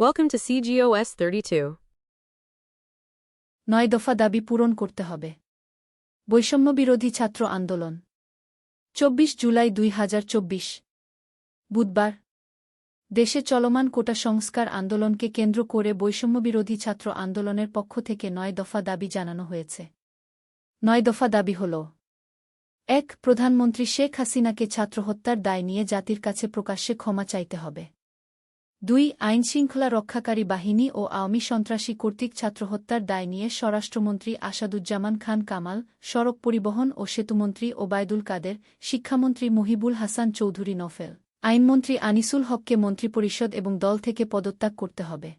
Welcome to CGOS 32. নয় দফা দাবি পূরণ করতে হবে। বৈষম্যবিরোধী ছাত্র আন্দোলন। চব্বিশ জুলাই দুই হাজার চব্বিশ। বুধবার। দেশে চলমান কোটা সংস্কার আন্দোলনকে কেন্দ্র করে বৈষম্যবিরোধী ছাত্র আন্দোলনের পক্ষ থেকে নয় দফা দাবি জানানো হয়েছে। নয় দফা দাবি হল, এক, প্রধানমন্ত্রী শেখ হাসিনাকে ছাত্র হত্যার দায় নিয়ে জাতির কাছে প্রকাশ্যে ক্ষমা চাইতে হবে। দুই আইনশৃঙ্খলা রক্ষাকারী বাহিনী ও আওয়ামী সন্ত্রাসী কর্তৃক ছাত্র হত্যার দায় নিয়ে স্বরাষ্ট্রমন্ত্রী আসাদুজ্জামান খান কামাল, সড়ক পরিবহন ও সেতুমন্ত্রী ওবায়দুল কাদের, শিক্ষামন্ত্রী মহিবুল হাসান চৌধুরী নফেল, আইনমন্ত্রী আনিসুল হককে মন্ত্রিপরিষদ এবং দল থেকে পদত্যাগ করতে হবে।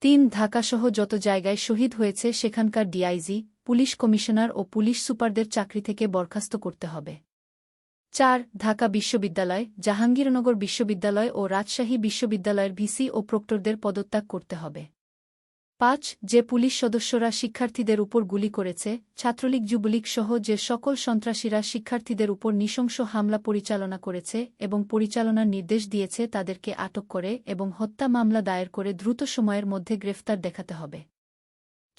তিন, ঢাকাসহ যত জায়গায় শহীদ হয়েছে সেখানকার ডিআইজি, পুলিশ কমিশনার ও পুলিশ সুপারদের চাকরি থেকে বরখাস্ত করতে হবে। চার, ঢাকা বিশ্ববিদ্যালয়, জাহাঙ্গীরনগর বিশ্ববিদ্যালয় ও রাজশাহী বিশ্ববিদ্যালয়ের ভিসি ও প্রক্টরদের পদত্যাগ করতে হবে। পাঁচ, যে পুলিশ সদস্যরা শিক্ষার্থীদের উপর গুলি করেছে, ছাত্রলীগ, যুবলীগ সহ যে সকল সন্ত্রাসীরা শিক্ষার্থীদের উপর নৃশংস হামলা পরিচালনা করেছে এবং পরিচালনার নির্দেশ দিয়েছে তাদেরকে আটক করে এবং হত্যা মামলা দায়ের করে দ্রুত সময়ের মধ্যে গ্রেফতার দেখাতে হবে।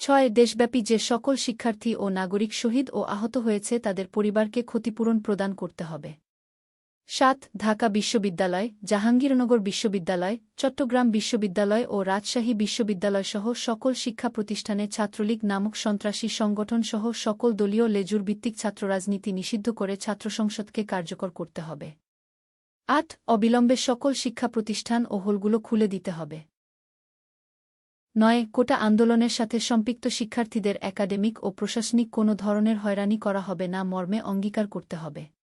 ছয় দেশব্যাপী যে সকল শিক্ষার্থী ও নাগরিক শহীদ ও আহত হয়েছে তাদের পরিবারকে ক্ষতিপূরণ প্রদান করতে হবে। সাত, ঢাকা বিশ্ববিদ্যালয়, জাহাঙ্গীরনগর বিশ্ববিদ্যালয়, চট্টগ্রাম বিশ্ববিদ্যালয় ও রাজশাহী বিশ্ববিদ্যালয়সহ সকল শিক্ষা প্রতিষ্ঠানে ছাত্রলীগ নামক সন্ত্রাসী সংগঠনসহ সকল দলীয় লেজুর ভিত্তিক ছাত্ররাজনীতি নিষিদ্ধ করে ছাত্র সংসদকে কার্যকর করতে হবে। আট, অবিলম্বে সকল শিক্ষা প্রতিষ্ঠান ও হলগুলো খুলে দিতে হবে। নয়, কোটা আন্দোলনের সাথে সম্পৃক্ত শিক্ষার্থীদের একাডেমিক ও প্রশাসনিক কোনো ধরনের হয়রানি করা হবে না, মর্মে অঙ্গীকার করতে হবে।